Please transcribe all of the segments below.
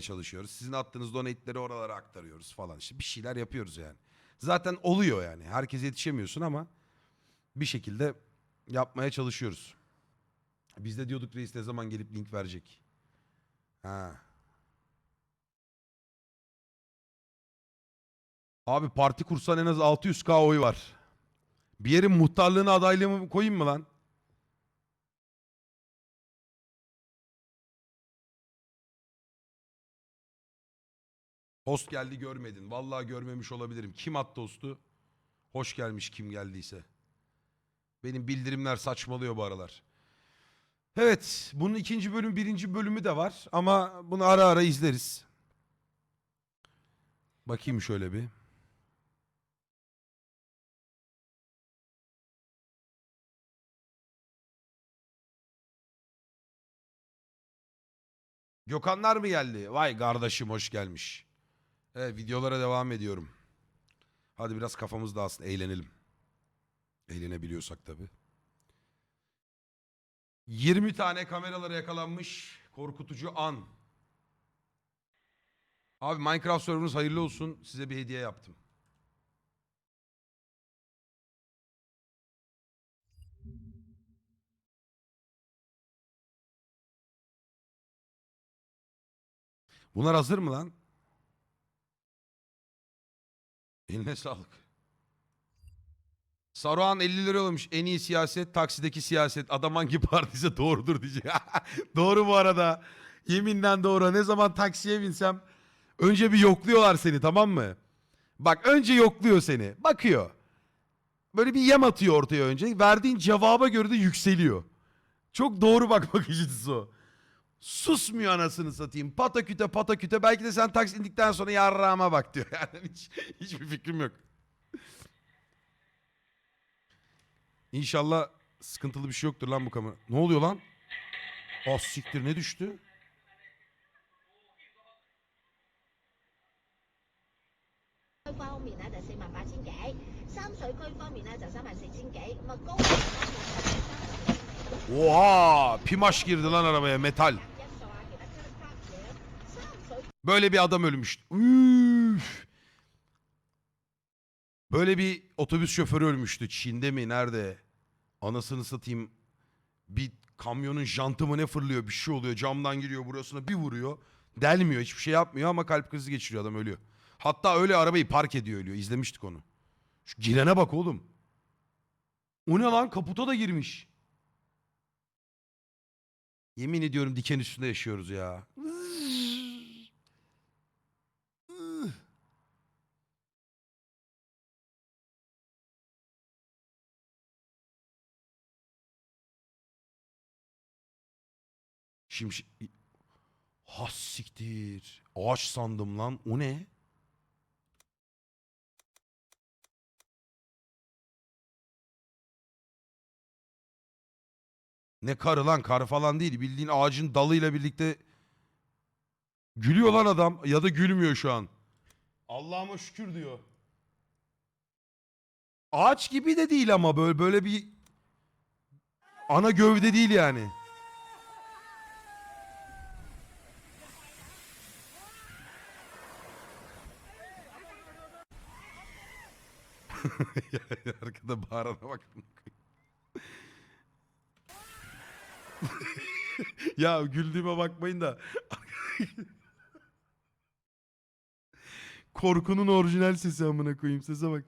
çalışıyoruz. Sizin attığınız donate'leri oralara aktarıyoruz falan. İşte bir şeyler yapıyoruz yani. Zaten oluyor yani. Herkese yetişemiyorsun ama bir şekilde yapmaya çalışıyoruz. Biz de diyorduk reis ne zaman gelip link verecek. Ha. Abi parti kursan en az 600k oy var. Bir yerin muhtarlığına adaylığımı koyayım mı lan? Host geldi görmedin. Vallahi görmemiş olabilirim. Kim attı hostu? Hoş gelmiş kim geldiyse. Benim bildirimler saçmalıyor bu aralar. Evet, bunun ikinci bölüm, birinci bölümü de var ama bunu ara ara izleriz. Bakayım şöyle bir. Gökhanlar mı geldi? Vay kardeşim hoş gelmiş. Evet videolara devam ediyorum. Hadi biraz kafamız dağılsın eğlenelim. Eğlenebiliyorsak tabii. 20 tane kameralara yakalanmış korkutucu an. Abi Minecraft serverınız hayırlı olsun. Size bir hediye yaptım. Bunlar hazır mı lan? Eline sağlık. Saruhan 50 lira olmuş. En iyi siyaset taksideki siyaset. Adam hangi partiyse doğrudur diyecek. Doğru bu arada. Yeminden doğru. Ne zaman taksiye binsem önce bir yokluyorlar seni tamam mı? Bak önce yokluyor seni. Bakıyor. Böyle bir yem atıyor ortaya önce. Verdiğin cevaba göre de yükseliyor. Çok doğru bak bakış açısı o. Susmuyor anasını satayım. Pataküte pataküte. Belki de sen taks indikten sonra yarrağıma bak diyor. Yani hiç, hiçbir fikrim yok. İnşallah sıkıntılı bir şey yoktur lan bu kamera. Ne oluyor lan? Ah siktir ne düştü? Oha! Pimaş girdi lan arabaya metal. Böyle bir adam ölmüş. Üf. Böyle bir otobüs şoförü ölmüştü. Çin'de mi? Nerede? Anasını satayım. Bir kamyonun jantı mı ne fırlıyor? Bir şey oluyor. Camdan giriyor burasına bir vuruyor. Delmiyor. Hiçbir şey yapmıyor ama kalp krizi geçiriyor adam ölüyor. Hatta öyle arabayı park ediyor ölüyor. İzlemiştik onu. Şu girene bak oğlum. O ne lan? Kaputa da girmiş. Yemin ediyorum diken üstünde yaşıyoruz ya. Şimşek... Has siktir. Ağaç sandım lan. O ne? Ne karı lan? Kar falan değil. Bildiğin ağacın dalıyla birlikte gülüyor lan adam. Ya da gülmüyor şu an. Allah'ıma şükür diyor. Ağaç gibi de değil ama böyle böyle bir ana gövde değil yani. Arkada bağırana bak. ya güldüğüme bakmayın da. Korkunun orijinal sesi amına koyayım sese bak.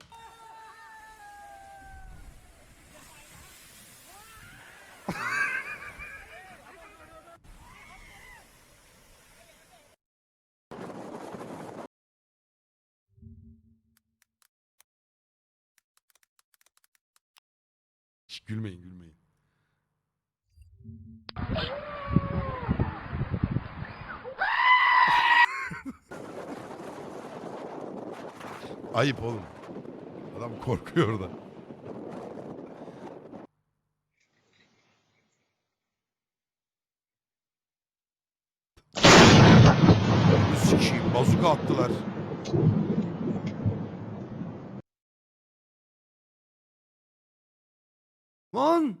Gülmeyin gülmeyin. Ayıp oğlum. Adam korkuyor orada. Sikiyim bazuka attılar. Lan!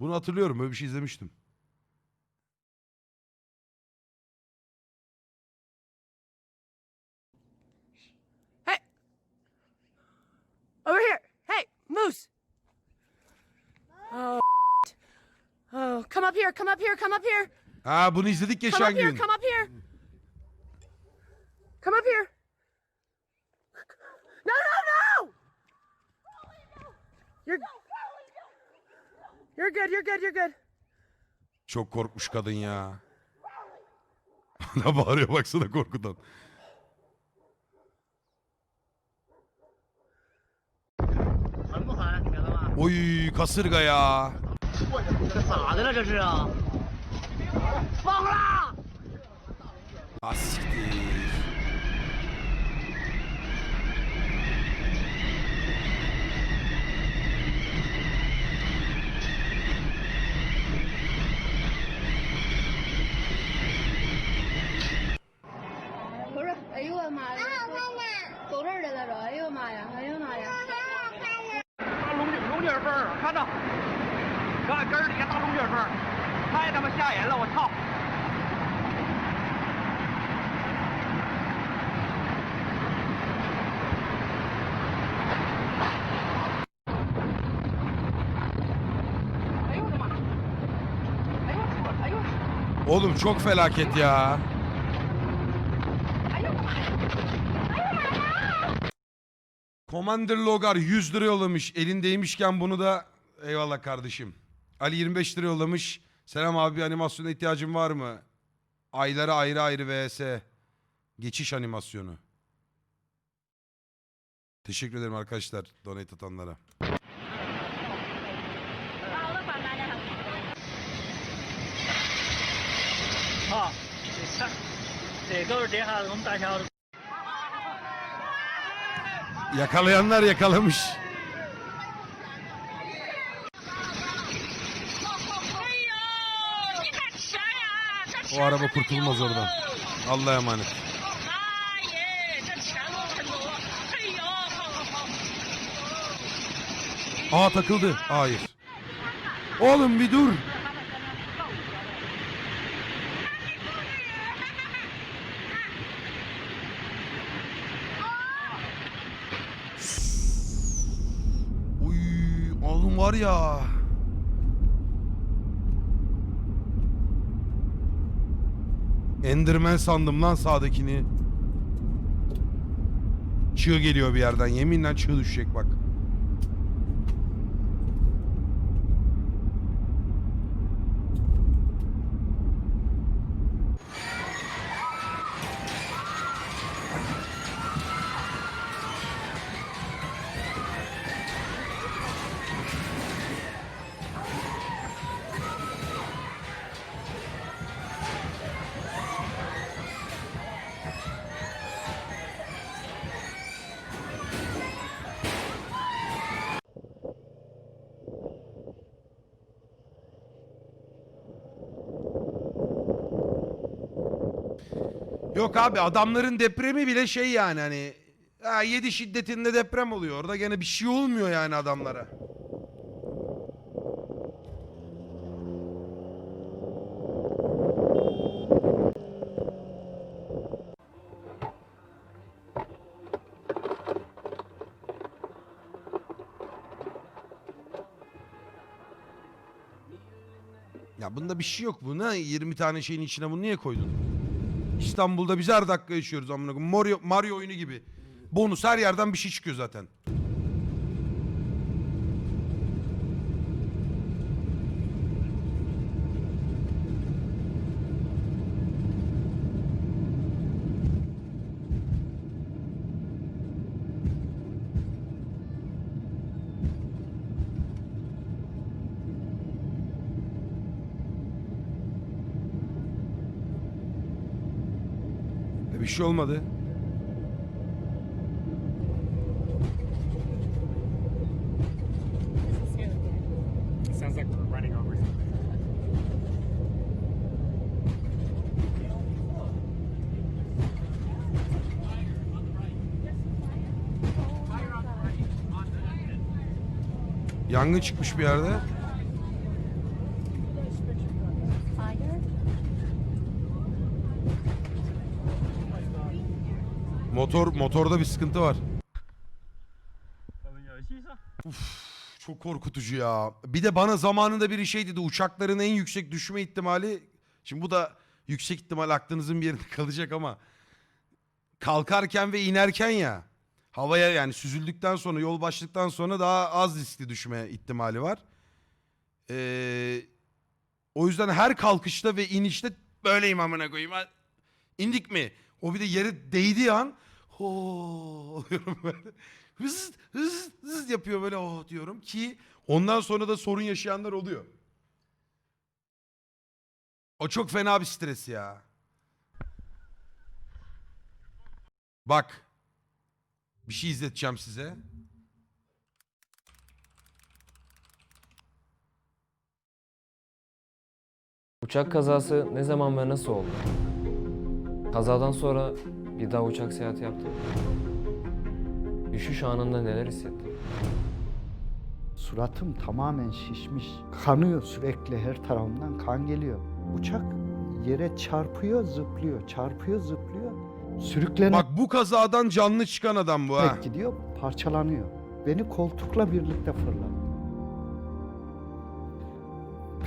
Bunu hatırlıyorum. Böyle bir şey izlemiştim. Over here. Hey, Moose. Oh. Oh, come up here. Come up here. Come up here. Ha bunu izledik Come geçen up here. gün. Come up here. Come up here. No, no, no. You're. You're good. You're good. You're good. Çok korkmuş kadın ya. ne bağırıyor baksana korkudan. Oy kasırga ya. 这咋哎呦我的妈！呀好看？走这儿来了，哎呦妈呀，哎呦妈呀！大龙卷龙风，看着？看根儿底下大龙卷风，太他妈吓人了，我操！哎呦我的妈！哎呦！哎呦！儿子，非常危险呀！Commander Logar 100 lira yollamış. Elindeymişken bunu da eyvallah kardeşim. Ali 25 lira yollamış. Selam abi animasyona ihtiyacın var mı? Aylara ayrı ayrı vs. Geçiş animasyonu. Teşekkür ederim arkadaşlar donate atanlara. Yakalayanlar yakalamış. O araba kurtulmaz oradan. Allah'a emanet. Aa takıldı. Hayır. Oğlum bir dur. Var ya. Enderman sandım lan sağdakini. Çığ geliyor bir yerden. Yeminle çığ düşecek bak. Yok abi adamların depremi bile şey yani hani ha, 7 şiddetinde deprem oluyor. Orada gene bir şey olmuyor yani adamlara. Ya bunda bir şey yok. Bu ne? 20 tane şeyin içine bunu niye koydun? İstanbul'da biz her dakika yaşıyoruz amına koyayım. Mario, Mario oyunu gibi. Bonus her yerden bir şey çıkıyor zaten. Bir şey olmadı. Yangın çıkmış bir yerde. Motor motorda bir sıkıntı var. Uf, çok korkutucu ya. Bir de bana zamanında biri şey dedi uçakların en yüksek düşme ihtimali. Şimdi bu da yüksek ihtimal aklınızın bir yerinde kalacak ama. Kalkarken ve inerken ya. Havaya yani süzüldükten sonra yol başladıktan sonra daha az riskli düşme ihtimali var. Ee, o yüzden her kalkışta ve inişte böyleyim amına koyayım. İndik mi? O bir de yere değdiği an ho oluyorum böyle. Hız hız hız yapıyor böyle oh diyorum ki ondan sonra da sorun yaşayanlar oluyor. O çok fena bir stres ya. Bak. Bir şey izleteceğim size. Uçak kazası ne zaman ve nasıl oldu? Kazadan sonra bir daha uçak seyahati yaptın mı? Düşüş anında neler hissettin? Suratım tamamen şişmiş. Kanıyor sürekli her tarafımdan kan geliyor. Uçak yere çarpıyor, zıplıyor, çarpıyor, zıplıyor. Sürüklenerek Bak bu kazadan canlı çıkan adam bu ha. gidiyor, parçalanıyor. Beni koltukla birlikte fırlattı.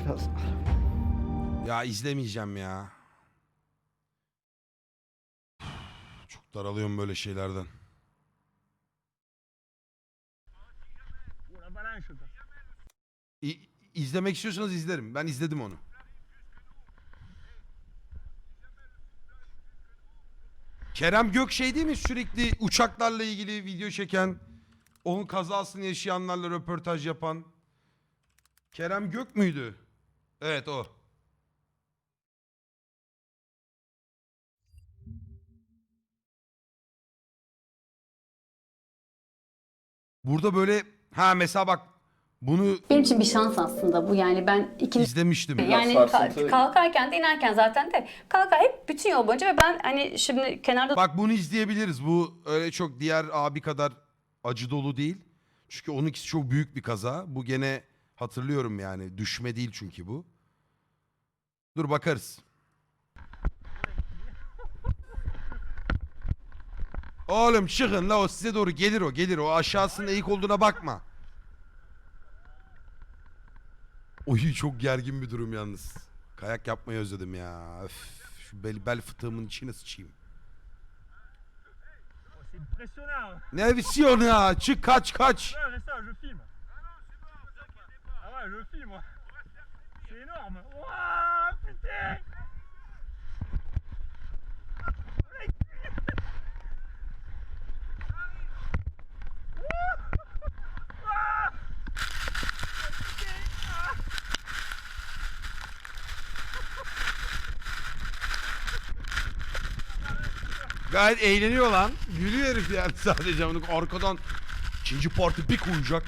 Biraz Ya izlemeyeceğim ya. Daralıyorum böyle şeylerden. İ- izlemek istiyorsanız izlerim. Ben izledim onu. Kerem Gökşey değil mi sürekli uçaklarla ilgili video çeken, onun kazasını yaşayanlarla röportaj yapan? Kerem Gök müydü? Evet o. Burada böyle ha mesela bak bunu Benim için bir şans aslında bu yani ben ikinci izlemiştim. yani ka- kalkarken de inerken zaten de kalkar hep bütün yol boyunca ve ben hani şimdi kenarda Bak bunu izleyebiliriz. Bu öyle çok diğer abi kadar acı dolu değil. Çünkü onunkisi çok büyük bir kaza. Bu gene hatırlıyorum yani. Düşme değil çünkü bu. Dur bakarız. Oğlum çıkın la o size doğru gelir o gelir o aşağısında eğik olduğuna bakma. Oy çok gergin bir durum yalnız. Kayak yapmayı özledim ya. Öf, şu bel, bel fıtığımın içine sıçayım. Ne vizyonu ya? Çık kaç kaç. Gayet eğleniyor lan. Gülüyor herif yani sadece. Onu arkadan ikinci parti bir koyacak.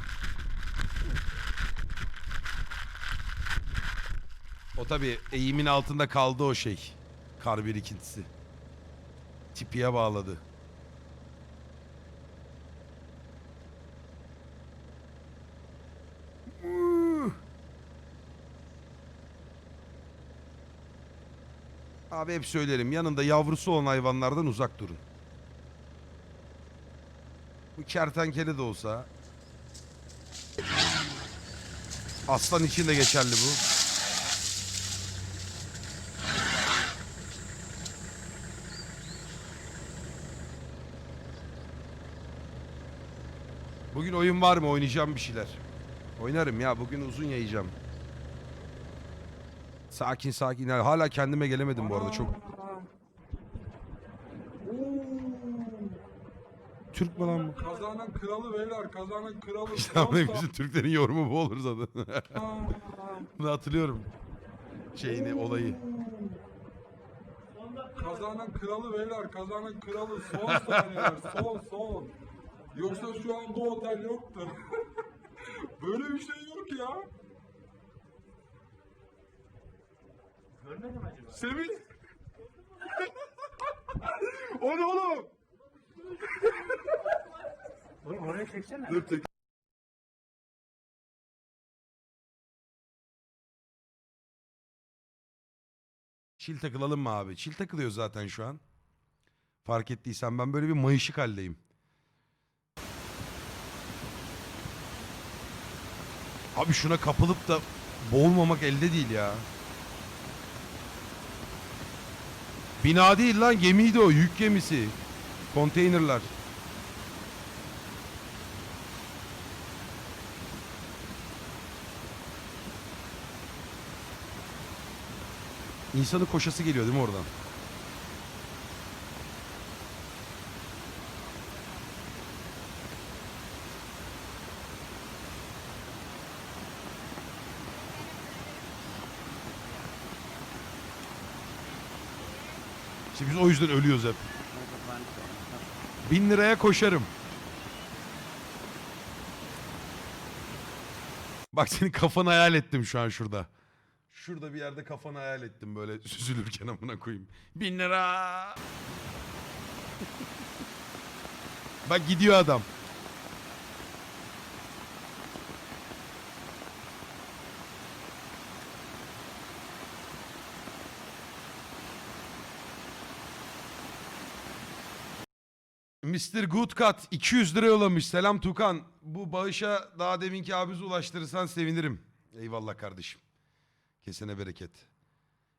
O tabi eğimin altında kaldı o şey. Kar birikintisi. Tipiye bağladı. Abi hep söylerim yanında yavrusu olan hayvanlardan uzak durun. Bu kertenkele de olsa. Aslan için de geçerli bu. Bugün oyun var mı? Oynayacağım bir şeyler. Oynarım ya. Bugün uzun yayacağım. Sakin sakin. Yani hala kendime gelemedim bu arada çok. Türk mü lan bu? Kazanın kralı beyler, kazanın kralı. İşte ama bizim Türklerin yorumu bu olur zaten. Bunu hatırlıyorum. Şeyini, olayı. kazanın kralı beyler, kazanın kralı. Son saniyeler, son son. Yoksa şu an bu otel yoktur. Böyle bir şey yok ya. Görmedim acaba. Semih. o ne oğlum? Oğlum oraya çeksene. Dur tek. Çil takılalım mı abi? Çil takılıyor zaten şu an. Fark ettiysen ben böyle bir mayışık haldeyim. Abi şuna kapılıp da boğulmamak elde değil ya. Bina değil lan gemiydi o yük gemisi. Konteynerlar. İnsanın koşası geliyor değil mi oradan? İşte biz o yüzden ölüyoruz hep. Bin liraya koşarım. Bak senin kafanı hayal ettim şu an şurada. Şurada bir yerde kafanı hayal ettim böyle süzülürken amına koyayım. Bin lira. Bak gidiyor adam. Mr. Goodcut 200 lira yollamış. Selam Tukan. Bu bağışa daha deminki abimize ulaştırırsan sevinirim. Eyvallah kardeşim. Kesene bereket.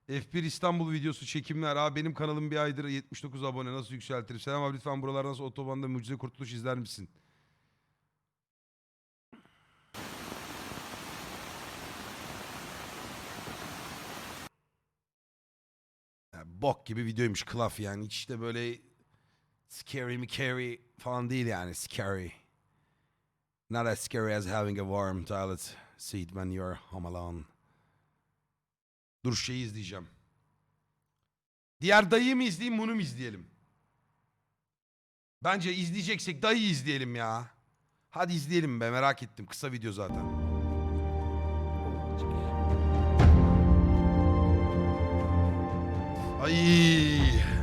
F1 İstanbul videosu çekimler. Abi benim kanalım bir aydır 79 abone nasıl yükseltirim? Selam abi lütfen buralardan nasıl otobanda mucize kurtuluş izler misin? Ya, bok gibi videoymuş klaf yani. Hiç de böyle scary mi carry falan değil yani scary. Not as scary as having a warm toilet seat when you're home alone. Dur şeyi izleyeceğim. Diğer dayıyı mı izleyeyim bunu mu izleyelim? Bence izleyeceksek dayı izleyelim ya. Hadi izleyelim be merak ettim. Kısa video zaten. Ay.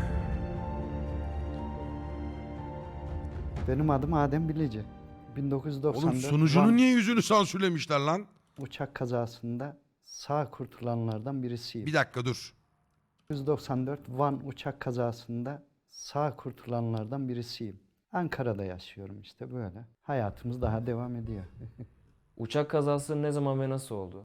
Benim adım Adem Bilici. 1994 Oğlum sunucunun Van niye yüzünü sansürlemişler lan? uçak kazasında sağ kurtulanlardan birisiyim. Bir dakika dur. 1994 Van uçak kazasında sağ kurtulanlardan birisiyim. Ankara'da yaşıyorum işte böyle. Hayatımız daha devam ediyor. Uçak kazası ne zaman ve nasıl oldu?